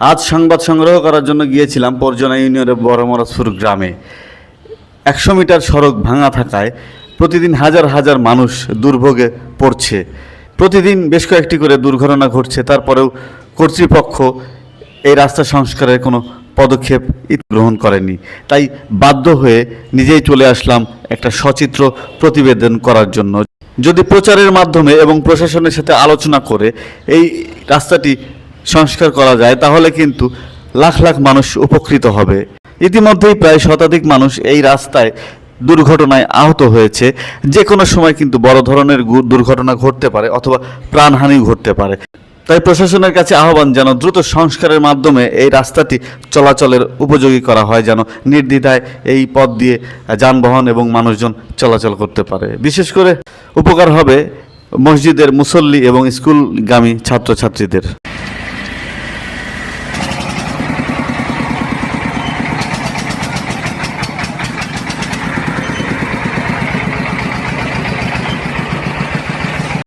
আজ সংবাদ সংগ্রহ করার জন্য গিয়েছিলাম পরজনা ইউনিয়নের বড়মরাজপুর গ্রামে। একশো মিটার সড়ক ভাঙা থাকায় প্রতিদিন হাজার হাজার মানুষ দুর্ভোগে পড়ছে। প্রতিদিন বেশ কয়েকটি করে দুর্ঘটনা ঘটছে, তারপরেও কর্তৃপক্ষ এই রাস্তা সংস্কারের কোনো পদক্ষেপ গ্রহণ করেনি। তাই বাধ্য হয়ে নিজেই চলে আসলাম একটা সচিত্র প্রতিবেদন করার জন্য। যদি প্রচারের মাধ্যমে এবং প্রশাসনের সাথে আলোচনা করে এই রাস্তাটি সংস্কার করা যায়, তাহলে কিন্তু লাখ লাখ মানুষ উপকৃত হবে। ইতিমধ্যেই প্রায় শতাধিক মানুষ এই রাস্তায় দুর্ঘটনায় আহত হয়েছে। যে কোনো সময় কিন্তু বড় ধরনের দুর্ঘটনা ঘটতে পারে অথবা প্রাণহানি ঘটতে পারে। তাই প্রশাসনের কাছে আহ্বান যেন দ্রুত সংস্কারের মাধ্যমে এই রাস্তাটি চলাচলের উপযোগী করা হয়, যেন নির্দ্বিধায় এই পথ দিয়ে যানবাহন এবং মানুষজন চলাচল করতে পারে। বিশেষ করে উপকার হবে মসজিদের মুসল্লি এবং স্কুলগামী ছাত্রছাত্রীদের।